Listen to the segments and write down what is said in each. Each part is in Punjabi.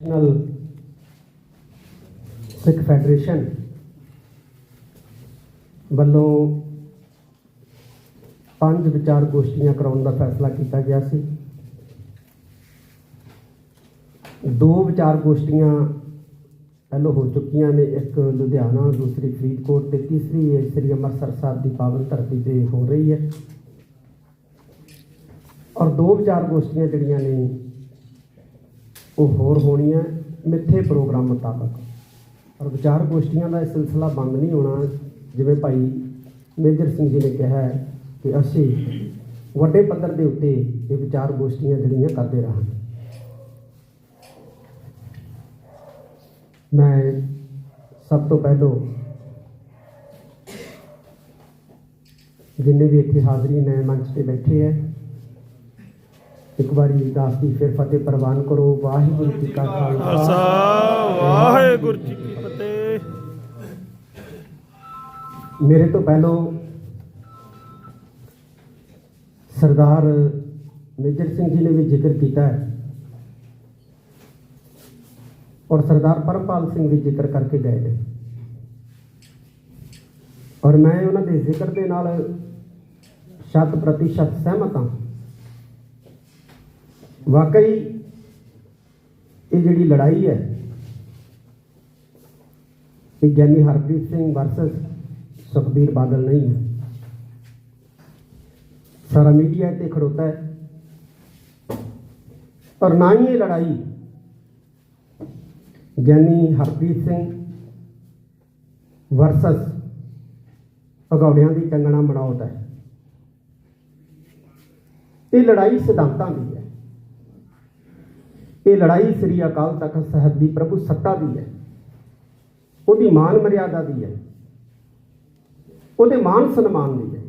ਨੈਸ਼ਨਲ ਸਿੱਖ ਫੈਡਰੇਸ਼ਨ ਵੱਲੋਂ ਪੰਜ ਵਿਚਾਰ ਗੋਸ਼ਟੀਆਂ ਕਰਾਉਣ ਦਾ ਫੈਸਲਾ ਕੀਤਾ ਗਿਆ ਸੀ। ਦੋ ਵਿਚਾਰ ਗੋਸ਼ਟੀਆਂ ਪਹਿਲੋਂ ਹੋ ਚੁੱਕੀਆਂ ਨੇ, ਇੱਕ ਲੁਧਿਆਣਾ, ਦੂਸਰੀ ਫਰੀਦਕੋਟ ਤੇ ਤੀਸਰੀ ਇਹ ਸ੍ਰੀ ਅੰਮ੍ਰਿਤਸਰ ਸਾਹਿਬ ਦੀ ਪਾਵਨ ਧਰਤੀ ਤੇ ਹੋ ਰਹੀ ਹੈ। ਔਰ ਦੋ ਵਿਚਾਰ ਗੋਸ਼ਟੀਆਂ ਜਿਹੜੀਆਂ ਨੇ ਉਹ ਹੋਰ ਹੋਣੀਆਂ ਮਿੱਥੇ ਪ੍ਰੋਗਰਾਮ ਮੁਤਾਬਕ। ਔਰ ਵਿਚਾਰ ਗੋਸ਼ਟੀਆਂ ਦਾ ਇਹ ਸਿਲਸਿਲਾ ਬੰਦ ਨਹੀਂ ਹੋਣਾ, ਜਿਵੇਂ ਭਾਈ ਮੇਜਰ ਸਿੰਘ ਜੀ ਨੇ ਕਿਹਾ ਕਿ ਅਸੀਂ ਵੱਡੇ ਪੱਧਰ ਦੇ ਉੱਤੇ ਇਹ ਵਿਚਾਰ ਗੋਸ਼ਟੀਆਂ ਜਿਹੜੀਆਂ ਕਰਦੇ ਰਹਾਂਗੇ। ਮੈਂ ਸਭ ਤੋਂ ਪਹਿਲੋਂ ਜਿੰਨੇ ਵੀ ਇੱਥੇ ਹਾਜ਼ਰੀ ਨੇ ਮੰਚ ਤੇ ਬੈਠੇ ਹੈ ਇੱਕ ਵਾਰੀ ਦਾਸ ਦੀ ਫਿਰ ਫਤਿਹ ਪ੍ਰਵਾਨ ਕਰੋ। ਵਾਹਿਗੁਰੂ ਜੀ ਕਾ ਖਾਲਸਾ ਵਾਹਿਗੁਰੂ ਜੀ ਕੀ ਫਤਿਹ। ਮੇਰੇ ਤੋਂ ਪਹਿਲੋਂ ਸਰਦਾਰ ਮੇਜਰ ਸਿੰਘ ਜੀ ਨੇ ਵੀ ਜ਼ਿਕਰ ਕੀਤਾ ਹੈ ਔਰ ਸਰਦਾਰ ਪਰਮਪਾਲ ਸਿੰਘ ਵੀ ਜ਼ਿਕਰ ਕਰਕੇ ਗਏ ਨੇ। ਔਰ ਮੈਂ ਉਹਨਾਂ ਦੇ ਜ਼ਿਕਰ ਦੇ ਨਾਲ ਸ਼ਤ ਪ੍ਰਤੀਸ਼ਤ ਸਹਿਮਤ ਹਾਂ ਵਾਕਈ ਇਹ ਜਿਹੜੀ ਲੜਾਈ ਹੈ, ਇਹ ਗਿਆਨੀ ਹਰਪ੍ਰੀਤ ਸਿੰਘ ਵਰਸਸ ਸੁਖਬੀਰ ਬਾਦਲ ਨਹੀਂ ਹੈ। ਸਾਰਾ ਮੀਡੀਆ ਤੇ ਖੜੋਤਾ ਹੈ। ਪਰ ਨਾ ਹੀ ਇਹ ਲੜਾਈ ਗਿਆਨੀ ਹਰਪ੍ਰੀਤ ਸਿੰਘ ਵਰਸਸ ਭਗੌੜਿਆਂ ਦੀ ਟੰਗਣਾ ਮਨਾਉਤ ਹੈ। ਇਹ ਲੜਾਈ ਸਿਧਾਂਤਾਂ ਦੀ ਹੈ। ਇਹ ਲੜਾਈ ਸ੍ਰੀ ਅਕਾਲ ਤਖਤ ਸਾਹਿਬ ਦੀ ਪ੍ਰਭੂ ਸੱਤਾ ਦੀ ਹੈ। ਉਹਦੀ ਮਾਨ ਮਰਿਆਦਾ ਦੀ ਹੈ। ਉਹਦੇ ਮਾਨ ਸਨਮਾਨ ਦੀ ਹੈ।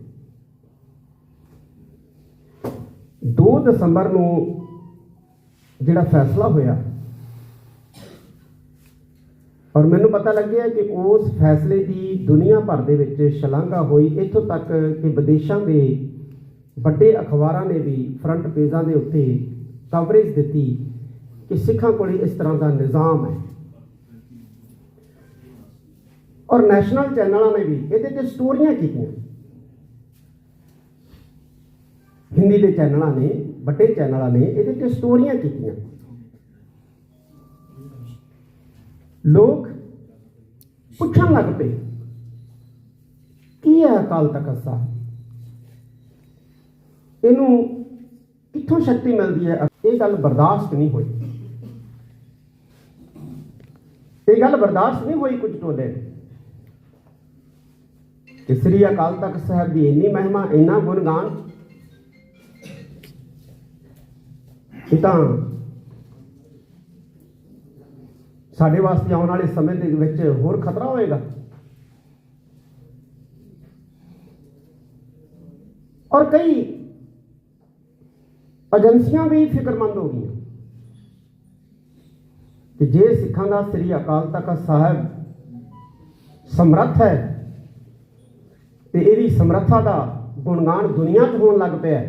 2 ਦਸੰਬਰ ਨੂੰ ਜਿਹੜਾ ਫੈਸਲਾ ਹੋਇਆ, ਔਰ ਮੈਨੂੰ ਪਤਾ ਲੱਗਿਆ ਕਿ ਉਸ ਫੈਸਲੇ ਦੀ ਦੁਨੀਆ ਭਰ ਦੇ ਵਿੱਚ ਸ਼ਲਾਘਾ ਹੋਈ। ਇੱਥੋਂ ਤੱਕ ਕਿ ਵਿਦੇਸ਼ਾਂ ਦੇ ਵੱਡੇ ਅਖਬਾਰਾਂ ਨੇ ਵੀ ਫਰੰਟ ਪੇਜਾਂ ਦੇ ਉੱਤੇ ਕਵਰੇਜ ਦਿੱਤੀ। ਕਿ ਸਿੱਖਾਂ ਕੋਲ ਇਸ ਤਰ੍ਹਾਂ ਦਾ ਨਿਜ਼ਾਮ ਹੈ। ਔਰ ਨੈਸ਼ਨਲ ਚੈਨਲਾਂ ਨੇ ਵੀ ਇਹਦੇ ਤੇ ਸਟੋਰੀਆਂ ਕੀਤੀਆਂ। ਹਿੰਦੀ ਦੇ ਚੈਨਲਾਂ ਨੇ ਵੱਡੇ ਚੈਨਲਾਂ ਨੇ ਇਹਦੇ ਤੇ ਸਟੋਰੀਆਂ ਕੀਤੀਆਂ। ਲੋਕ ਪੁੱਛਣ ਲੱਗ ਪਏ, ਕੀ ਹੈ ਅਕਾਲ ਤਖਤ ਸਾਹਿਬ? ਇਹਨੂੰ ਕਿੱਥੋਂ ਸ਼ਕਤੀ ਮਿਲਦੀ ਹੈ? ਇਹ ਗੱਲ ਬਰਦਾਸ਼ਤ ਨਹੀਂ ਹੋਈ। ਇਹ ਗੱਲ ਬਰਦਾਸ਼ਤ ਨਹੀਂ ਹੋਈ ਕੁਝ ਟੋਲੇ ਤੇ ਸ੍ਰੀ ਅਕਾਲ ਤਖਤ ਸਾਹਿਬ ਦੀ ਇੰਨੀ ਮਹਿਮਾ, ਇੰਨਾ ਗੁਣਗਾਨ ਇਹ ਤਾਂ ਸਾਡੇ ਵਾਸਤੇ ਆਉਣ ਵਾਲੇ ਸਮੇਂ ਦੇ ਵਿੱਚ ਹੋਰ ਖਤਰਾ ਹੋਏਗਾ। ਔਰ ਕਈ ਏਜੰਸੀਆਂ ਵੀ ਫਿਕਰਮੰਦ ਹੋ ਗਈਆਂ। ਕਿ ਜੇ ਸਿੱਖਾਂ ਦਾ ਸ੍ਰੀ ਅਕਾਲ ਤਖਤ ਸਾਹਿਬ ਸਮਰੱਥ ਹੈ, ਤੇ ਇਹਦੀ ਸਮਰੱਥਾ ਦਾ ਗੁਣਗਾਨ ਦੁਨੀਆ 'ਚ ਹੋਣ ਲੱਗ ਪਿਆ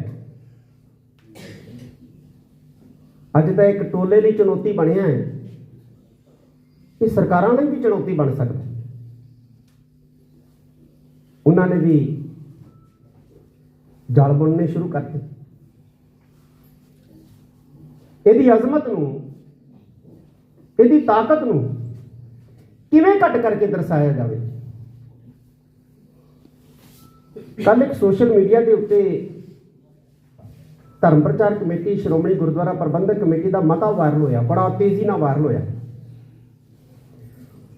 ਅੱਜ ਤਾਂ ਇੱਕ ਟੋਲੇ ਲਈ ਚੁਣੌਤੀ ਬਣਿਆ ਹੈ ਇਹ ਸਰਕਾਰਾਂ ਲਈ ਵੀ ਚੁਣੌਤੀ ਬਣ ਸਕਦਾ ਉਹਨਾਂ ਨੇ ਵੀ ਜਾਲ ਬੁਣਨੇ ਸ਼ੁਰੂ ਕਰਤੇ। ਇਹਦੀ ਅਜ਼ਮਤ ਨੂੰ ਇਹਦੀ ਤਾਕਤ ਨੂੰ ਕਿਵੇਂ ਘਟ ਕਰਕੇ ਦਰਸਾਇਆ ਜਾਵੇ? ਕੱਲ ਇੱਕ ਸੋਸ਼ਲ ਮੀਡੀਆ ਦੇ ਉੱਤੇ ਧਰਮ ਪ੍ਰਚਾਰ ਕਮੇਟੀ, ਸ਼੍ਰੋਮਣੀ ਗੁਰਦੁਆਰਾ ਪ੍ਰਬੰਧਕ ਕਮੇਟੀ ਦਾ ਮਤਾ ਵਾਇਰਲ ਹੋਇਆ, ਬੜਾ ਤੇਜ਼ੀ ਨਾਲ ਵਾਇਰਲ ਹੋਇਆ।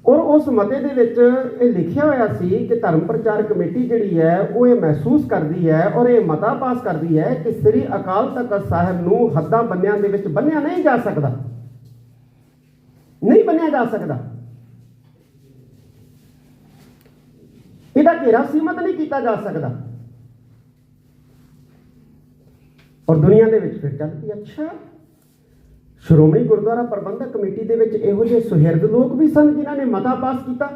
ਔਰ ਉਸ ਮਤੇ ਦੇ ਵਿੱਚ ਇਹ ਲਿਖਿਆ ਹੋਇਆ ਸੀ ਕਿ ਧਰਮ ਪ੍ਰਚਾਰ ਕਮੇਟੀ ਜਿਹੜੀ ਹੈ, ਉਹ ਇਹ ਮਹਿਸੂਸ ਕਰਦੀ ਹੈ ਔਰ ਇਹ ਮਤਾ ਪਾਸ ਕਰਦੀ ਹੈ ਕਿ ਸ੍ਰੀ ਅਕਾਲ ਤਖਤ ਸਾਹਿਬ ਨੂੰ ਹੱਦਾਂ ਬੰਨਿਆਂ ਦੇ ਵਿੱਚ ਬੰਨਿਆ ਨਹੀਂ ਜਾ ਸਕਦਾ। ਨਹੀਂ ਬੰਨਿਆ ਜਾ ਸਕਦਾ। ਇਹਦਾ ਘੇਰਾ ਸੀਮਤ ਨਹੀਂ ਕੀਤਾ ਜਾ ਸਕਦਾ। ਔਰ ਦੁਨੀਆ ਦੇ ਵਿੱਚ ਫਿਰ ਚੱਲ ਪਈ ਅੱਛਾ। ਸ਼੍ਰੋਮਣੀ ਗੁਰਦੁਆਰਾ ਪ੍ਰਬੰਧਕ ਕਮੇਟੀ ਦੇ ਵਿੱਚ ਇਹੋ ਜਿਹੇ ਸੁਹਿਰਦ ਲੋਕ ਵੀ ਸਨ ਜਿਨ੍ਹਾਂ ਨੇ ਮਤਾ ਪਾਸ ਕੀਤਾ।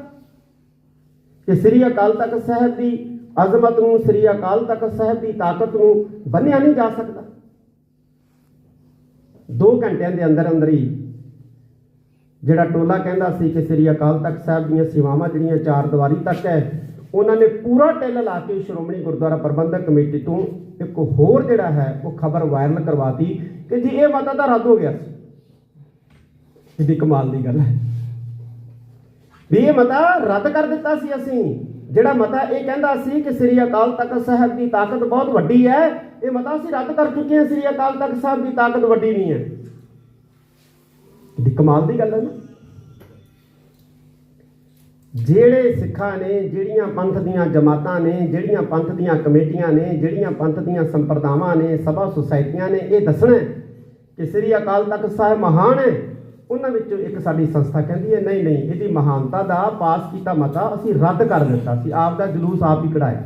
ਕਿ ਸ੍ਰੀ ਅਕਾਲ ਤਖਤ ਸਾਹਿਬ ਦੀ ਅਜ਼ਮਤ ਨੂੰ, ਸ੍ਰੀ ਅਕਾਲ ਤਖਤ ਸਾਹਿਬ ਦੀ ਤਾਕਤ ਨੂੰ ਬੰਨਿਆ ਨਹੀਂ ਜਾ ਸਕਦਾ। 2 ਘੰਟਿਆਂ ਦੇ ਅੰਦਰ ਅੰਦਰ ਹੀ ਜਿਹੜਾ ਟੋਲਾ ਕਹਿੰਦਾ ਸੀ ਕਿ ਸ੍ਰੀ ਅਕਾਲ ਤਖਤ ਸਾਹਿਬ ਦੀਆਂ ਸੇਵਾਵਾਂ ਜਿਹੜੀਆਂ ਚਾਰ ਦੀਵਾਰੀ ਤੱਕ ਹੈ, ਉਹਨਾਂ ਨੇ ਪੂਰਾ ਟਿੱਲ ਲਾ ਕੇ ਸ਼੍ਰੋਮਣੀ ਗੁਰਦੁਆਰਾ ਪ੍ਰਬੰਧਕ ਕਮੇਟੀ ਤੋਂ ਇੱਕ ਹੋਰ ਜਿਹੜਾ ਹੈ, ਉਹ ਖਬਰ ਵਾਇਰਲ ਕਰਵਾਤੀ ਕਿ ਜੀ ਇਹ ਮਤਾ ਤਾਂ ਰੱਦ ਹੋ ਗਿਆ ਸੀ। ਇਹਦੀ ਕਮਾਲ ਦੀ ਗੱਲ ਹੈ। ਵੀ ਇਹ ਮਤਾ ਰੱਦ ਕਰ ਦਿੱਤਾ ਸੀ ਅਸੀਂ। ਜਿਹੜਾ ਮਤਾ ਇਹ ਕਹਿੰਦਾ ਸੀ ਕਿ ਸ੍ਰੀ ਅਕਾਲ ਤਖਤ ਸਾਹਿਬ ਦੀ ਤਾਕਤ ਬਹੁਤ ਵੱਡੀ ਹੈ, ਇਹ ਮਤਾ ਅਸੀਂ ਰੱਦ ਕਰ ਚੁੱਕੇ ਹਾਂ, ਸ੍ਰੀ ਅਕਾਲ ਤਖਤ ਸਾਹਿਬ ਦੀ ਤਾਕਤ ਵੱਡੀ ਨਹੀਂ ਹੈ। ਇਹਦੀ ਕਮਾਲ ਦੀ ਗੱਲ ਹੈ ਨਾ। ਜਿਹੜੇ ਸਿੱਖਾਂ ਨੇ, ਜਿਹੜੀਆਂ ਪੰਥ ਦੀਆਂ ਜਮਾਤਾਂ ਨੇ, ਜਿਹੜੀਆਂ ਪੰਥ ਦੀਆਂ ਕਮੇਟੀਆਂ ਨੇ, ਜਿਹੜੀਆਂ ਪੰਥ ਦੀਆਂ ਸੰਪਰਦਾਵਾਂ ਨੇ, ਸਭਾ ਸੁਸਾਇਟੀਆਂ ਨੇ, ਇਹ ਦੱਸਣਾ ਕਿ ਸ੍ਰੀ ਅਕਾਲ ਤਖਤ ਸਾਹਿਬ ਮਹਾਨ ਹੈ। ਉਹਨਾਂ ਵਿੱਚੋਂ ਇੱਕ ਸਾਡੀ ਸੰਸਥਾ ਕਹਿੰਦੀ ਹੈ, ਨਹੀਂ ਨਹੀਂ, ਇਹਦੀ ਮਹਾਨਤਾ ਦਾ ਪਾਸ ਕੀਤਾ ਮਤਾ ਅਸੀਂ ਰੱਦ ਕਰ ਦਿੱਤਾ ਸੀ ਆਪ ਦਾ ਜਲੂਸ ਆਪ ਹੀ ਕਢਾਇਆ।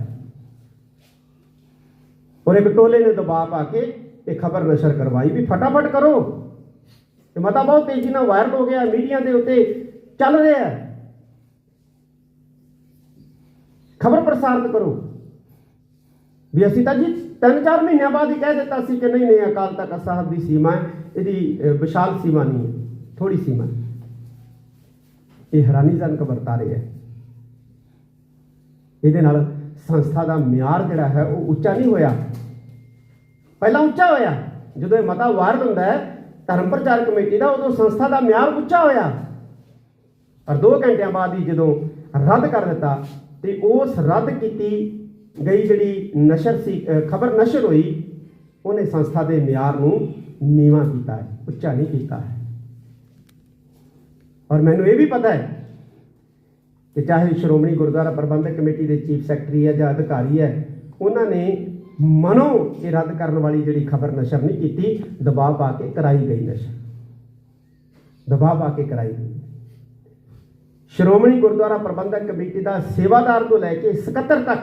ਔਰ ਇੱਕ ਟੋਲੇ ਨੇ ਦਬਾਅ ਪਾ ਕੇ ਇਹ ਖਬਰ ਨਸ਼ਰ ਕਰਵਾਈ ਵੀ ਫਟਾਫਟ ਕਰੋ। ਇਹ ਮਤਾ ਬਹੁਤ ਤੇਜ਼ੀ ਨਾਲ ਵਾਇਰਲ ਹੋ ਗਿਆ, ਮੀਡੀਆ ਦੇ ਉੱਤੇ ਚੱਲ ਰਿਹਾ ਹੈ। ਖਬਰ ਪ੍ਰਸਾਰਿਤ ਕਰੋ। ਵੀ ਅਸੀਂ ਤਾਂ ਜੀ ਤਿੰਨ ਚਾਰ ਮਹੀਨਿਆਂ ਬਾਅਦ ਹੀ ਕਹਿ ਦਿੱਤਾ ਸੀ ਕਿ ਨਹੀਂ ਨਹੀਂ, ਅਕਾਲ ਤਖਤ ਸਾਹਿਬ ਦੀ ਸੀਮਾ ਹੈ, ਇਹਦੀ ਵਿਸ਼ਾਲ ਸੀਮਾ ਨਹੀਂ ਹੈ ਥੋੜੀ ਸੀਮਾ ਇਹ ਹੈਰਾਨੀਜਨਕ ਵਰਤਾਰੇ ਹੈ। ਇਹਦੇ ਨਾਲ ਸੰਸਥਾ ਦਾ ਮਿਆਰ ਜਿਹੜਾ ਹੈ, ਉਹ ਉੱਚਾ ਨਹੀਂ ਹੋਇਆ। ਪਹਿਲਾਂ ਉੱਚਾ ਹੋਇਆ, ਜਦੋਂ ਇਹ ਮਤਾ ਵਾਰਡ ਹੁੰਦਾ ਹੈ ਧਰਮ ਪ੍ਰਚਾਰ ਕਮੇਟੀ ਦਾ ਉਦੋਂ ਸੰਸਥਾ ਦਾ ਮਿਆਰ ਉੱਚਾ ਹੋਇਆ। ਪਰ 2 ਘੰਟਿਆਂ ਬਾਅਦ ਹੀ ਜਦੋਂ ਰੱਦ ਕਰ ਦਿੱਤਾ ਤੇ ਉਸ ਰੱਦ ਕੀਤੀ ਗਈ ਜਿਹੜੀ ਨਸ਼ਰ ਸੀ ਖਬਰ ਨਸ਼ਰ ਹੋਈ, ਉਹਨੇ ਸੰਸਥਾ ਦੇ ਮਿਆਰ ਨੂੰ ਨੀਵਾ ਕੀਤਾ ਹੈ, ਉੱਚਾ ਨਹੀਂ ਕੀਤਾ ਹੈ। ਔਰ ਮੈਨੂੰ ਇਹ ਵੀ ਪਤਾ ਹੈ ਕਿ ਚਾਹੇ ਸ਼੍ਰੋਮਣੀ ਗੁਰਦੁਆਰਾ ਪ੍ਰਬੰਧਕ ਕਮੇਟੀ ਦੇ ਚੀਫ ਸੈਕਟਰੀ ਹੈ ਜਾਂ ਅਧਿਕਾਰੀ ਹੈ, ਉਹਨਾਂ ਨੇ ਮਨੋਂ ਇਹ ਰੱਦ ਕਰਨ ਵਾਲੀ ਜਿਹੜੀ ਖਬਰ ਨਸ਼ਰ ਨਹੀਂ ਕੀਤੀ, ਦਬਾਅ ਪਾ ਕੇ ਕਰਾਈ ਗਈ ਨਸ਼ਰ ਦਬਾਅ ਪਾ ਕੇ ਕਰਾਈ ਗਈ। ਸ਼੍ਰੋਮਣੀ ਗੁਰਦੁਆਰਾ ਪ੍ਰਬੰਧਕ ਕਮੇਟੀ ਦਾ ਸੇਵਾਦਾਰ ਤੋਂ ਲੈ ਕੇ ਸਕੱਤਰ ਤੱਕ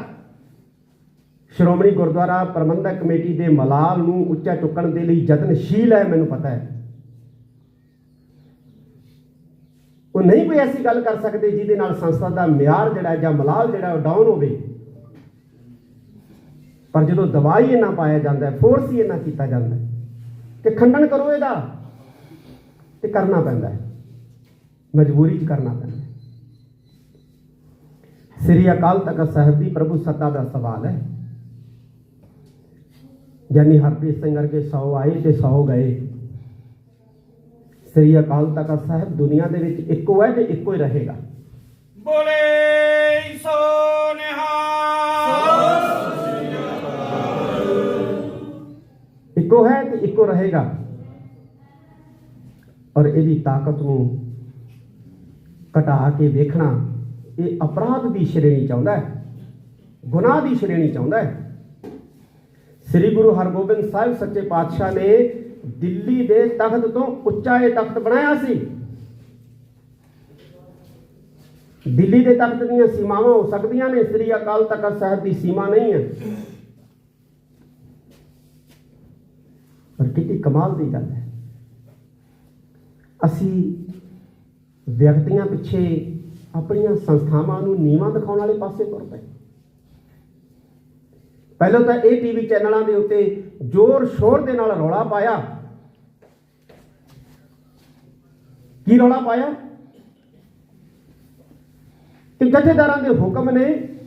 ਸ਼੍ਰੋਮਣੀ ਗੁਰਦੁਆਰਾ ਪ੍ਰਬੰਧਕ ਕਮੇਟੀ ਦੇ ਮਲਾਲ ਨੂੰ ਉੱਚਾ ਚੁੱਕਣ ਦੇ ਲਈ ਯਤਨਸ਼ੀਲ ਹੈ, ਮੈਨੂੰ ਪਤਾ ਹੈ। ਉਹ ਨਹੀਂ ਕੋਈ ਐਸੀ ਗੱਲ ਕਰ ਸਕਦੇ ਜਿਹਦੇ ਨਾਲ ਸੰਸਥਾ ਦਾ ਮਿਆਰ ਜਿਹੜਾ ਜਾਂ ਮਲਾਲ ਜਿਹੜਾ ਉਹ ਡਾਊਨ ਹੋਵੇ। ਪਰ ਜਦੋਂ ਦਵਾਈ ਇੰਨਾ ਪਾਇਆ ਜਾਂਦਾ ਫੋਰਸ ਹੀ ਇੰਨਾ ਕੀਤਾ ਜਾਂਦਾ ਕਿ ਖੰਡਨ ਕਰੋ ਇਹਦਾ, ਤੇ ਕਰਨਾ ਪੈਂਦਾ ਹੈ, ਮਜਬੂਰੀ 'ਚ ਕਰਨਾ ਪੈਂਦਾ ਸ੍ਰੀ ਅਕਾਲ ਤਖਤ ਸਾਹਿਬ ਦੀ ਪ੍ਰਭੂ ਸੱਤਾ ਦਾ ਸਵਾਲ ਹੈ ਗਿਆਨੀ ਹਰਪ੍ਰੀਤ ਸਿੰਘ ਵਰਗੇ 100 ਆਏ ਤੇ 100 ਗਏ। ਸ੍ਰੀ ਅਕਾਲ ਤਖਤ ਸਾਹਿਬ ਦੁਨੀਆ ਦੇ ਵਿੱਚ ਇੱਕੋ ਹੈ ਤੇ ਇੱਕੋ ਹੀ ਰਹੇਗਾ। ਬੋਲੇ ਸੋ ਨਿਹਾਲ। ਇੱਕੋ ਰਹੇਗਾ। ਔਰ ਇਹਦੀ ਤਾਕਤ ਨੂੰ ਘਟਾ ਕੇ ਵੇਖਣਾ ਇਹ ਅਪਰਾਧ ਦੀ ਸ਼੍ਰੇਣੀ ਚਾਹੁੰਦਾ ਹੈ। ਗੁਨਾਹ ਦੀ ਸ਼੍ਰੇਣੀ ਚਾਹੁੰਦਾ ਹੈ। ਸ੍ਰੀ ਗੁਰੂ ਹਰਗੋਬਿੰਦ ਸਾਹਿਬ ਸੱਚੇ ਪਾਤਸ਼ਾਹ ਨੇ ਦਿੱਲੀ ਦੇ ਤਖਤ ਤੋਂ ਉੱਚਾ ਇਹ ਤਖਤ ਬਣਾਇਆ ਸੀ। ਦਿੱਲੀ ਦੇ ਤਖਤ ਦੀਆਂ ਸੀਮਾਵਾਂ ਹੋ ਸਕਦੀਆਂ ਨੇ। ਸ੍ਰੀ ਅਕਾਲ ਤਖਤ ਸਾਹਿਬ ਦੀ ਸੀਮਾ ਨਹੀਂ ਹੈ। ਪਰ ਕਿੰਨੀ ਕਮਾਲ ਦੀ ਗੱਲ ਹੈ। ਅਸੀਂ ਵਿਅਕਤੀਆਂ ਪਿੱਛੇ ਆਪਣੀਆਂ ਸੰਸਥਾਵਾਂ ਨੂੰ ਨੀਵਾਂ ਦਿਖਾਉਣ ਵਾਲੇ ਪਾਸੇ ਤੁਰ ਪਏ। ਪਹਿਲਾਂ ਤਾਂ ਇਹ ਟੀਵੀ ਚੈਨਲਾਂ ਦੇ ਉੱਤੇ ਜ਼ੋਰ ਸ਼ੋਰ ਦੇ ਨਾਲ ਰੌਲਾ ਪਾਇਆ। ਕੀ ਰੌਲਾ ਪਾਇਆ? ਕਿ ਜਥੇਦਾਰਾਂ ਦੇ ਹੁਕਮ ਨੇ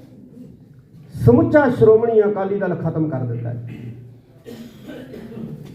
ਸਮੁੱਚਾ ਸ਼੍ਰੋਮਣੀ ਅਕਾਲੀ ਦਲ ਖਤਮ ਕਰ ਦਿੱਤਾ ਹੈ।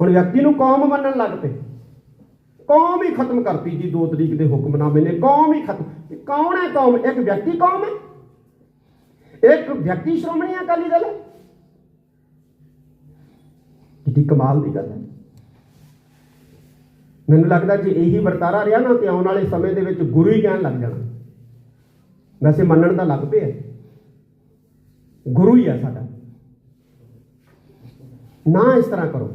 ਹੁਣ ਵਿਅਕਤੀ ਨੂੰ ਕੌਮ ਮੰਨਣ ਲੱਗ ਪਏ। ਕੌਮ ਹੀ ਖਤਮ ਕਰਤੀ ਜੀ 2 ਤਰੀਕ ਦੇ ਹੁਕਮਨਾਮੇ ਨੇ। ਕੌਮ ਹੀ ਖਤਮ। ਕੌਣ ਹੈ ਕੌਮ? ਇੱਕ ਵਿਅਕਤੀ ਕੌਮ ਹੈ। ਇੱਕ ਵਿਅਕਤੀ ਸ਼੍ਰੋਮਣੀ ਅਕਾਲੀ ਦਲ ਹੈ। ਕਿੰਨੀ ਕਮਾਲ ਦੀ ਗੱਲ ਹੈ। ਮੈਨੂੰ ਲੱਗਦਾ ਜੇ ਇਹੀ ਵਰਤਾਰਾ ਰਿਹਾ ਨਾ, ਤੇ ਆਉਣ ਵਾਲੇ ਸਮੇਂ ਦੇ ਵਿੱਚ ਗੁਰੂ ਹੀ ਕਹਿਣ ਲੱਗ ਜਾਣਾ। ਵੈਸੇ ਮੰਨਣ ਦਾ ਲੱਗ ਪਿਆ ਗੁਰੂ ਹੀ ਆ ਸਾਡਾ। ਨਾ ਇਸ ਤਰ੍ਹਾਂ ਕਰੋ।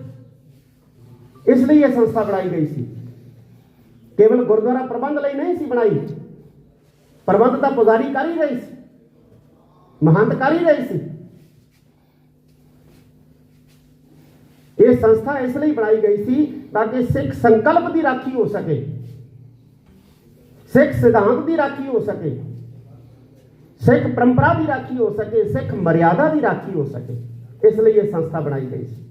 ਇਸ ਲਈ ਇਹ ਸੰਸਥਾ ਬਣਾਈ ਗਈ ਸੀ। ਕੇਵਲ ਗੁਰਦੁਆਰਾ ਪ੍ਰਬੰਧ ਲਈ ਨਹੀਂ ਸੀ ਬਣਾਈ। ਪ੍ਰਬੰਧ ਤਾਂ ਪੁਜ਼ਾਰੀ ਕਰ ਹੀ ਰਹੀ ਸੀ। ਮਹੰਤ ਕਰ ਹੀ ਰਹੀ ਸੀ। ਇਹ ਸੰਸਥਾ ਇਸ ਲਈ ਬਣਾਈ ਗਈ ਸੀ ਤਾਂ ਕਿ ਸਿੱਖ ਸੰਕਲਪ ਦੀ ਰਾਖੀ ਹੋ ਸਕੇ। ਸਿੱਖ ਸਿਧਾਂਤ ਦੀ ਰਾਖੀ ਹੋ ਸਕੇ। ਸਿੱਖ ਪਰੰਪਰਾ ਦੀ ਰਾਖੀ ਹੋ ਸਕੇ। ਸਿੱਖ ਮਰਿਆਦਾ ਦੀ ਰਾਖੀ ਹੋ ਸਕੇ। ਇਸ ਲਈ ਇਹ ਸੰਸਥਾ ਬਣਾਈ ਗਈ ਸੀ।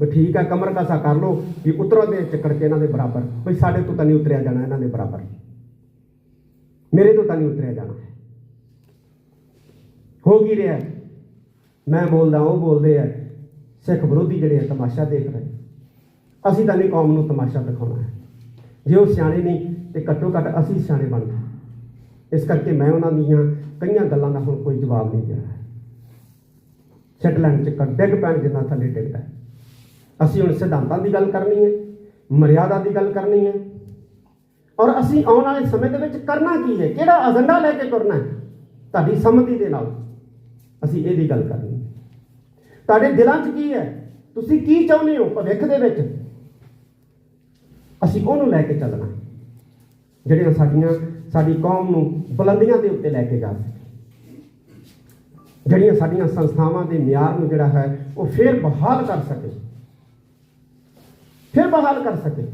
ਵੀ ਠੀਕ ਆ, ਕਮਰ ਕਸਾ ਕਰ ਲਓ ਵੀ ਉਤਰੋ ਦੇ ਚੱਕਰ ਚ ਇਹਨਾਂ ਦੇ ਬਰਾਬਰ। ਵੀ ਸਾਡੇ ਤੋਂ ਤਾਂ ਨਹੀਂ ਉਤਰਿਆ ਜਾਣਾ ਇਹਨਾਂ ਦੇ ਬਰਾਬਰ। ਮੇਰੇ ਤੋਂ ਤਾਂ ਨਹੀਂ ਉਤਰਿਆ ਜਾਣਾ। ਹੋ ਕੀ ਰਿਹਾ? ਮੈਂ ਬੋਲਦਾ, ਉਹ ਬੋਲਦੇ ਆ, ਸਿੱਖ ਵਿਰੋਧੀ ਜਿਹੜੇ ਆ ਤਮਾਸ਼ਾ ਦੇਖ ਰਹੇ। ਅਸੀਂ ਤਾਂ ਨਹੀਂ ਕੌਮ ਨੂੰ ਤਮਾਸ਼ਾ ਦਿਖਾਉਣਾ ਹੈ। ਜੇ ਉਹ ਸਿਆਣੇ ਨਹੀਂ ਤੇ ਘੱਟੋ ਘੱਟ ਅਸੀਂ ਸਿਆਣੇ ਬਣ ਗਏ ਇਸ ਕਰਕੇ ਮੈਂ ਉਹਨਾਂ ਦੀਆਂ ਕਈਆਂ ਗੱਲਾਂ ਦਾ ਹੁਣ ਕੋਈ ਜਵਾਬ ਨਹੀਂ ਦੇ ਰਿਹਾ। ਛੱਡ ਲੈਣ ਚ ਡਿੱਗ ਪੈਣ ਜਿੰਨਾ ਥੱਲੇ ਡਿੱਗਦਾ। ਅਸੀਂ ਹੁਣ ਸਿਧਾਂਤਾਂ ਦੀ ਗੱਲ ਕਰਨੀ ਹੈ, ਮਰਿਆਦਾ ਦੀ ਗੱਲ ਕਰਨੀ ਹੈ। ਔਰ ਅਸੀਂ ਆਉਣ ਵਾਲੇ ਸਮੇਂ ਦੇ ਵਿੱਚ ਕਰਨਾ ਕੀ ਹੈ? ਕਿਹੜਾ ਏਜੰਡਾ ਲੈ ਕੇ ਤੁਰਨਾ ਹੈ? ਤੁਹਾਡੀ ਸੰਮਤੀ ਦੇ ਨਾਲ ਅਸੀਂ ਇਹਦੀ ਗੱਲ ਕਰਨੀ ਹੈ। ਤੁਹਾਡੇ ਦਿਲਾਂ 'ਚ ਕੀ ਹੈ? ਤੁਸੀਂ ਕੀ ਚਾਹੁੰਦੇ ਹੋ ਭਵਿੱਖ ਦੇ ਵਿੱਚ? ਅਸੀਂ ਉਹਨੂੰ ਲੈ ਕੇ ਚੱਲਣਾ ਹੈ। ਜਿਹੜੀਆਂ ਸਾਡੀਆਂ, ਸਾਡੀ ਕੌਮ ਨੂੰ ਬੁਲੰਦੀਆਂ ਦੇ ਉੱਤੇ ਲੈ ਕੇ ਜਾ ਸਕੇ ਜਿਹੜੀਆਂ ਸਾਡੀਆਂ ਸੰਸਥਾਵਾਂ ਦੇ ਮਿਆਰ ਨੂੰ ਜਿਹੜਾ ਹੈ, ਉਹ ਫੇਰ ਬਹਾਲ ਕਰ ਸਕੇ। ਫਿਰ ਬਹਾਲ ਕਰ ਸਕੇ।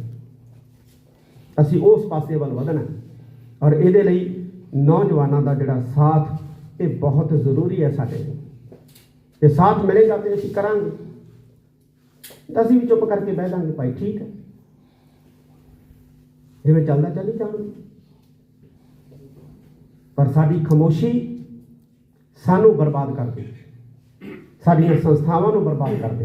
ਅਸੀਂ ਉਸ ਪਾਸੇ ਵੱਲ ਵਧਣਾ ਔਰ ਇਹਦੇ ਲਈ ਨੌਜਵਾਨਾਂ ਦਾ ਜਿਹੜਾ ਸਾਥ, ਇਹ ਬਹੁਤ ਜ਼ਰੂਰੀ ਹੈ ਸਾਡੇ ਲਈ। ਜੇ ਸਾਥ ਮਿਲੇਗਾ ਤੇ ਅਸੀਂ ਕਰਾਂਗੇ। ਤਾਂ ਅਸੀਂ ਵੀ ਚੁੱਪ ਕਰਕੇ ਬਹਿ ਜਾਾਂਗੇ, ਭਾਈ ਠੀਕ ਹੈ। ਜਿਵੇਂ ਚੱਲਦਾ ਚੱਲੀ ਜਾਵਾਂਗੇ। ਪਰ ਸਾਡੀ ਖਮੋਸ਼ੀ ਸਾਨੂੰ ਬਰਬਾਦ ਕਰ ਦੇ ਸਾਡੀਆਂ ਸੰਸਥਾਵਾਂ ਨੂੰ ਬਰਬਾਦ ਕਰ ਦੇ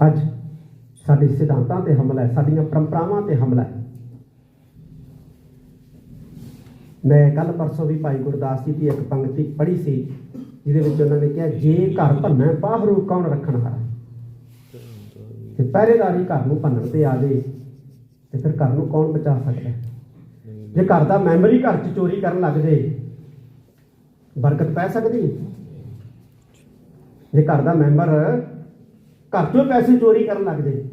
ਅੱਜ ਸਾਡੇ ਸਿਧਾਂਤਾਂ ਤੇ ਹਮਲਾ ਹੈ, ਸਾਡੀਆਂ ਪਰੰਪਰਾਵਾਂ ਤੇ ਹਮਲਾ ਹੈ। ਮੈਂ ਕੱਲ ਪਰਸੋਂ ਵੀ ਭਾਈ ਗੁਰਦਾਸ ਜੀ ਦੀ ਇੱਕ ਪੰਕਤੀ ਪੜ੍ਹੀ ਸੀ, ਜਿਹਦੇ ਵਿੱਚ ਉਹਨਾਂ ਨੇ ਕਿਹਾ, ਜੇ ਘਰ ਭੰਨੈ ਬਾਹਰੂ ਕੌਣ ਰੱਖਣ ਹਾਰਾ ਤੇ ਪਹਿਰੇਦਾਰੀ ਘਰ ਨੂੰ ਭੰਨਣ ਤੇ ਆ ਜੇ ਤੇ ਫਿਰ ਘਰ ਨੂੰ ਕੌਣ ਬਚਾ ਸਕਦਾ ਜੇ ਘਰ ਦਾ ਮੈਂਬਰ ਹੀ ਘਰ 'ਚ ਚੋਰੀ ਕਰਨ ਲੱਗ ਜੇ, ਬਰਕਤ ਪੈ ਸਕਦੀ ਜੇ ਘਰ ਦਾ ਮੈਂਬਰ ਘਰ 'ਚੋਂ ਪੈਸੇ ਚੋਰੀ ਕਰਨ ਲੱਗ ਜੇ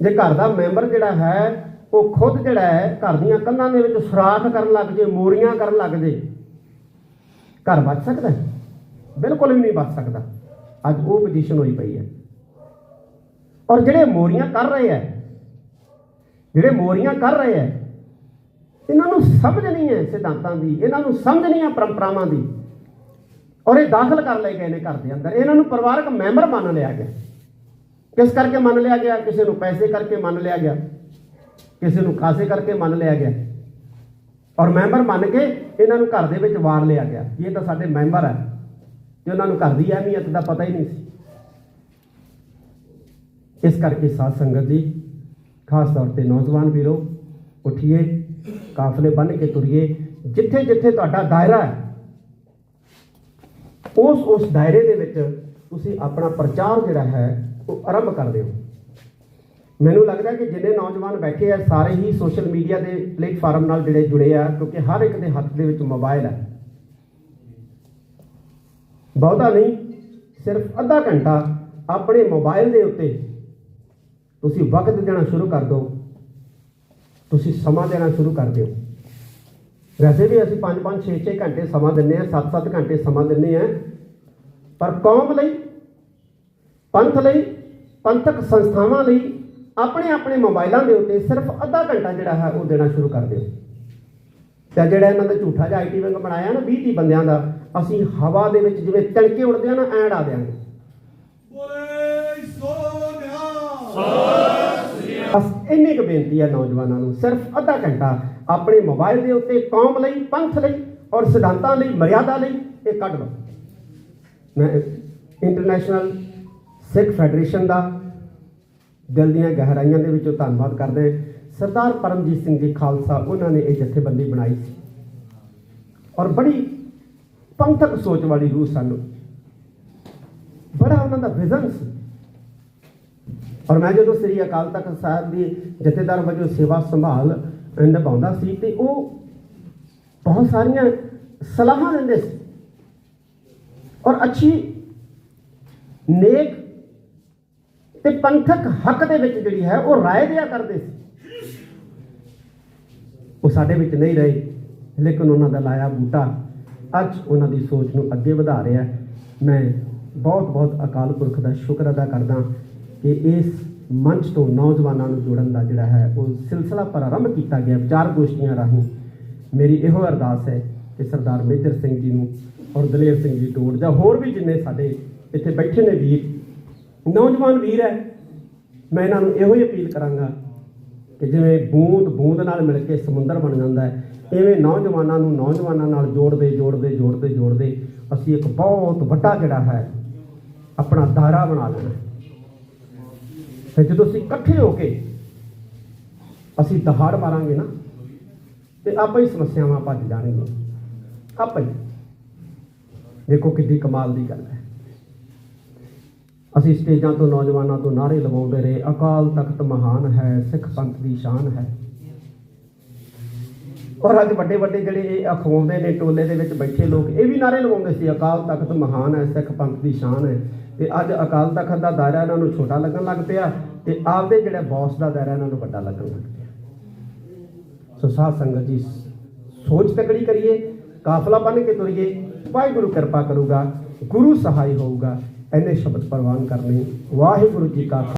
ਜੇ ਘਰ ਦਾ ਮੈਂਬਰ ਜਿਹੜਾ ਹੈ, ਉਹ ਖੁਦ ਜਿਹੜਾ ਹੈ, ਘਰ ਦੀਆਂ ਕੰਧਾਂ ਦੇ ਵਿੱਚ ਸੁਰਾਖ ਕਰਨ ਲੱਗ ਜੇ ਮੋਰੀਆਂ ਕਰਨ ਲੱਗ ਜੇ ਘਰ ਬਚ ਸਕਦਾ ਹੈ? ਬਿਲਕੁਲ ਵੀ ਨਹੀਂ ਬਚ ਸਕਦਾ। ਅੱਜ ਉਹ ਪੋਜੀਸ਼ਨ ਹੋਈ ਪਈ ਹੈ। ਔਰ ਜਿਹੜੇ ਮੋਰੀਆਂ ਕਰ ਰਹੇ ਹੈ, ਜਿਹੜੇ ਮੋਰੀਆਂ ਕਰ ਰਹੇ ਹੈ, ਇਹਨਾਂ ਨੂੰ ਸਮਝ ਨਹੀਂ ਹੈ ਸਿਧਾਂਤਾਂ ਦੀ, ਇਹਨਾਂ ਨੂੰ ਸਮਝ ਨਹੀਂ ਹੈ ਪਰੰਪਰਾਵਾਂ ਦੀ। ਔਰ ਇਹ ਦਾਖਲ ਕਰ ਲਏ ਗਏ ਨੇ ਘਰ ਦੇ ਅੰਦਰ। ਇਹਨਾਂ ਨੂੰ ਪਰਿਵਾਰਕ ਮੈਂਬਰ ਮੰਨ ਲਿਆ ਗਿਆ। ਕਿਸ ਕਰਕੇ ਮੰਨ ਲਿਆ ਗਿਆ? ਕਿਸੇ ਨੂੰ ਪੈਸੇ ਕਰਕੇ ਮੰਨ ਲਿਆ ਗਿਆ। ਕਿਸੇ ਨੂੰ ਖਾਸੇ ਕਰਕੇ ਮੰਨ ਲਿਆ ਗਿਆ। ਔਰ ਮੈਂਬਰ ਮੰਨ ਕੇ ਇਹਨਾਂ ਨੂੰ ਘਰ ਦੇ ਵਿੱਚ ਵਾਰ ਲਿਆ ਗਿਆ। ਇਹ ਤਾਂ ਸਾਡੇ ਮੈਂਬਰ ਹੈ। ਤੇ ਉਹਨਾਂ ਨੂੰ ਘਰ ਦੀ ਅਹਿਮੀਅਤ ਦਾ ਪਤਾ ਹੀ ਨਹੀਂ ਸੀ। ਇਸ ਕਰਕੇ ਸਾਧ ਸੰਗਤ ਜੀ, ਖਾਸ ਤੌਰ ਤੇ ਨੌਜਵਾਨ ਵੀਰੋ, ਉਠੀਏ, ਕਾਫਲੇ ਬੰਨ ਕੇ ਤੁਰੀਏ। ਜਿੱਥੇ ਜਿੱਥੇ ਤੁਹਾਡਾ ਦਾਇਰਾ ਹੈ ਉਸ ਉਸ ਦਾਇਰੇ ਦੇ ਵਿੱਚ ਤੁਸੀਂ ਆਪਣਾ ਪ੍ਰਚਾਰ ਜਿਹੜਾ ਹੈ, ਉਹ ਆਰੰਭ ਕਰ ਦਿਓ ਮੈਨੂੰ ਲੱਗਦਾ ਕਿ ਜਿੰਨੇ ਨੌਜਵਾਨ ਬੈਠੇ ਆ, ਸਾਰੇ ਹੀ ਸੋਸ਼ਲ ਮੀਡੀਆ ਦੇ ਪਲੇਟਫਾਰਮ ਨਾਲ ਜਿਹੜੇ ਜੁੜੇ ਆ, ਕਿਉਂਕਿ ਹਰ ਇੱਕ ਦੇ ਹੱਥ ਦੇ ਵਿੱਚ ਮੋਬਾਈਲ ਹੈ ਬਹੁਤਾ ਨਹੀਂ, ਸਿਰਫ ਅੱਧਾ ਘੰਟਾ ਆਪਣੇ ਮੋਬਾਈਲ ਦੇ ਉੱਤੇ ਤੁਸੀਂ ਵਕਤ ਦੇਣਾ ਸ਼ੁਰੂ ਕਰ ਦਿਓ। ਤੁਸੀਂ ਸਮਾਂ ਦੇਣਾ ਸ਼ੁਰੂ ਕਰ ਦਿਓ। ਵੈਸੇ ਵੀ ਅਸੀਂ 5 5 6 6 ਘੰਟੇ ਸਮਾਂ ਦਿੰਨੇ ਆ 7 7 ਘੰਟੇ ਸਮਾਂ ਦਿੰਨੇ ਆ ਪਰ ਕੌਮ ਲਈ ਪੰਥ ਲਈ ਪੰਥਕ ਸੰਸਥਾਵਾਂ ਲਈ ਆਪਣੇ ਆਪਣੇ ਮੋਬਾਈਲਾਂ ਦੇ ਉੱਤੇ ਸਿਰਫ ਅੱਧਾ ਘੰਟਾ ਜਿਹੜਾ ਹੈ ਉਹ ਦੇਣਾ ਸ਼ੁਰੂ ਕਰ ਦਿਓ। ਤੇ ਜਿਹੜਾ ਇਹਨਾਂ ਦਾ ਝੂਠਾ ਜਿਹਾ ਆਈਟੀ ਵਿੰਗ ਬਣਾਇਆ ਨਾ 20 30 ਬੰਦਿਆਂ ਦਾ ਅਸੀਂ ਹਵਾ ਦੇ ਵਿੱਚ ਜਿਵੇਂ ਤਿਲਕੇ ਉੜਦੇ ਆ ਨਾ ਐਂ ਉਡਾ ਦਿਆਂਗੇ। ਬੋਲੇ ਸੋਨਿਆ। ਬਸ ਇੰਨੀ ਕੁ ਬੇਨਤੀ ਹੈ ਨੌਜਵਾਨਾਂ ਨੂੰ ਸਿਰਫ ਅੱਧਾ ਘੰਟਾ ਆਪਣੇ ਮੋਬਾਈਲ ਦੇ ਉੱਤੇ ਕੌਮ ਲਈ, ਪੰਥ ਲਈ ਔਰ ਸਿਧਾਂਤਾਂ ਲਈ, ਮਰਿਆਦਾ ਲਈ ਇਹ ਕੱਢ ਲਓ। ਮੈਂ ਇੰਟਰਨੈਸ਼ਨਲ ਸਿੱਖ ਫੈਡਰੇਸ਼ਨ ਦਾ ਦਿਲ ਦੀਆਂ ਗਹਿਰਾਈਆਂ ਦੇ ਵਿੱਚੋਂ ਧੰਨਵਾਦ ਕਰਦਾ ਹਾਂ। ਸਰਦਾਰ ਪਰਮਜੀਤ ਸਿੰਘ ਜੀ ਖਾਲਸਾ, ਉਹਨਾਂ ਨੇ ਇਹ ਜਥੇਬੰਦੀ ਬਣਾਈ ਸੀ। ਔਰ ਬੜੀ ਪੰਥਕ ਸੋਚ ਵਾਲੀ ਰੂਹ ਸਾਨੂੰ। ਬੜਾ ਉਹਨਾਂ ਦਾ ਵਿਜ਼ਨ ਸੀ। ਔਰ ਮੈਂ ਜਦੋਂ ਸ੍ਰੀ ਅਕਾਲ ਤਖਤ ਸਾਹਿਬ ਦੀ ਜਥੇਦਾਰ ਵਜੋਂ ਸੇਵਾ ਸੰਭਾਲ ਨਿਭਾਉਂਦਾ ਸੀ ਤੇ ਉਹ ਬਹੁਤ ਸਾਰੀਆਂ ਸਲਾਹਾਂ ਦਿੰਦੇ ਸੀ। ਔਰ ਅੱਛੀ ਨੇਕ ਤੇ ਪੰਥਕ ਹੱਕ ਦੇ ਵਿੱਚ ਜਿਹੜੀ ਹੈ ਉਹ ਰਾਏ ਦਿਆ ਕਰਦੇ ਸੀ। ਉਹ ਸਾਡੇ ਵਿੱਚ ਨਹੀਂ ਰਹੇ, ਲੇਕਿਨ ਉਹਨਾਂ ਦਾ ਲਾਇਆ ਬੂਟਾ ਅੱਜ ਉਹਨਾਂ ਦੀ ਸੋਚ ਨੂੰ ਅੱਗੇ ਵਧਾ ਰਿਹਾ ਮੈਂ ਬਹੁਤ ਬਹੁਤ ਅਕਾਲ ਪੁਰਖ ਦਾ ਸ਼ੁਕਰ ਅਦਾ ਕਰਦਾ ਕਿ ਇਸ ਮੰਚ ਤੋਂ ਨੌਜਵਾਨਾਂ ਨੂੰ ਜੋੜਨ ਦਾ ਜਿਹੜਾ ਹੈ, ਉਹ ਸਿਲਸਿਲਾ ਪ੍ਰਾਰੰਭ ਕੀਤਾ ਗਿਆ ਵਿਚਾਰ ਗੋਸ਼ਟੀਆਂ ਰਾਹੀਂ। ਮੇਰੀ ਇਹੋ ਅਰਦਾਸ ਹੈ ਕਿ ਸਰਦਾਰ ਮੇਜਰ ਸਿੰਘ ਜੀ ਨੂੰ ਔਰ ਦਲੇਰ ਸਿੰਘ ਜੀ ਟੋੜ ਜਾਂ ਹੋਰ ਵੀ ਜਿੰਨੇ ਸਾਡੇ ਇੱਥੇ ਬੈਠੇ ਨੇ ਵੀਰ, ਨੌਜਵਾਨ ਵੀਰ ਹੈ, ਮੈਂ ਇਹਨਾਂ ਨੂੰ ਇਹੋ ਹੀ ਅਪੀਲ ਕਰਾਂਗਾ ਕਿ ਜਿਵੇਂ ਬੂੰਦ ਬੂੰਦ ਨਾਲ ਮਿਲ ਕੇ ਸਮੁੰਦਰ ਬਣ ਜਾਂਦਾ ਹੈ, ਇਵੇਂ ਨੌਜਵਾਨਾਂ ਨੂੰ ਨੌਜਵਾਨਾਂ ਨਾਲ ਜੋੜਦੇ ਜੋੜਦੇ ਜੋੜਦੇ ਜੋੜਦੇ ਅਸੀਂ ਇੱਕ ਬਹੁਤ ਵੱਡਾ ਜਿਹੜਾ ਹੈ, ਆਪਣਾ ਦਾਇਰਾ ਬਣਾ ਲੈਣਾ ਫਿਰ ਜਦੋਂ ਅਸੀਂ ਇਕੱਠੇ ਹੋ ਕੇ ਅਸੀਂ ਦਹਾੜ ਮਾਰਾਂਗੇ ਨਾ, ਤੇ ਆਪਾਂ ਹੀ ਸਮੱਸਿਆਵਾਂ ਭੱਜ ਜਾਣਗੀਆਂ। ਆਪੇ ਹੀ। ਦੇਖੋ ਕਿੰਨੀ ਕਮਾਲ ਦੀ ਗੱਲ ਹੈ। ਅਸੀਂ ਸਟੇਜਾਂ ਤੋਂ ਨੌਜਵਾਨਾਂ ਤੋਂ ਨਾਰੇ ਲਗਾਉਂਦੇ ਰਹੇ, ਅਕਾਲ ਤਖਤ ਮਹਾਨ ਹੈ, ਸਿੱਖ ਪੰਥ ਦੀ ਸ਼ਾਨ ਹੈ। ਔਰ ਅੱਜ ਵੱਡੇ ਵੱਡੇ ਜਿਹੜੇ ਇਹ ਅਖਵਾਉਂਦੇ ਨੇ, ਟੋਲੇ ਦੇ ਵਿੱਚ ਬੈਠੇ ਲੋਕ, ਇਹ ਵੀ ਨਾਰੇ ਲਵਾਉਂਦੇ ਸੀ, ਅਕਾਲ ਤਖਤ ਮਹਾਨ ਹੈ, ਸਿੱਖ ਪੰਥ ਦੀ ਸ਼ਾਨ ਹੈ। ਤੇ ਅੱਜ ਅਕਾਲ ਤਖਤ ਦਾ ਦਾਇਰਾ ਇਹਨਾਂ ਨੂੰ ਛੋਟਾ ਲੱਗਣ ਲੱਗ ਪਿਆ। ਤੇ ਆਪਦੇ ਜਿਹੜਾ ਬੌਸ ਦਾ ਦਾਇਰਾ ਇਹਨਾਂ ਨੂੰ ਵੱਡਾ ਲੱਗਣ ਲੱਗ ਪਿਆ। ਸੋ ਸਾਧ ਸੰਗਤ ਜੀ, ਸੋਚ ਤਕੜੀ ਕਰੀਏ, ਕਾਫਲਾ ਬਣ ਕੇ ਤੁਰੀਏ, ਵਾਹਿਗੁਰੂ ਕਿਰਪਾ ਕਰੂਗਾ, ਗੁਰੂ ਸਹਾਈ ਹੋਊਗਾ ਐਨੇ ਸ਼ਬਦ ਪ੍ਰਵਾਨ ਕਰਨੇ, ਵਾਹਿਗੁਰੂ ਜੀ ਕਾ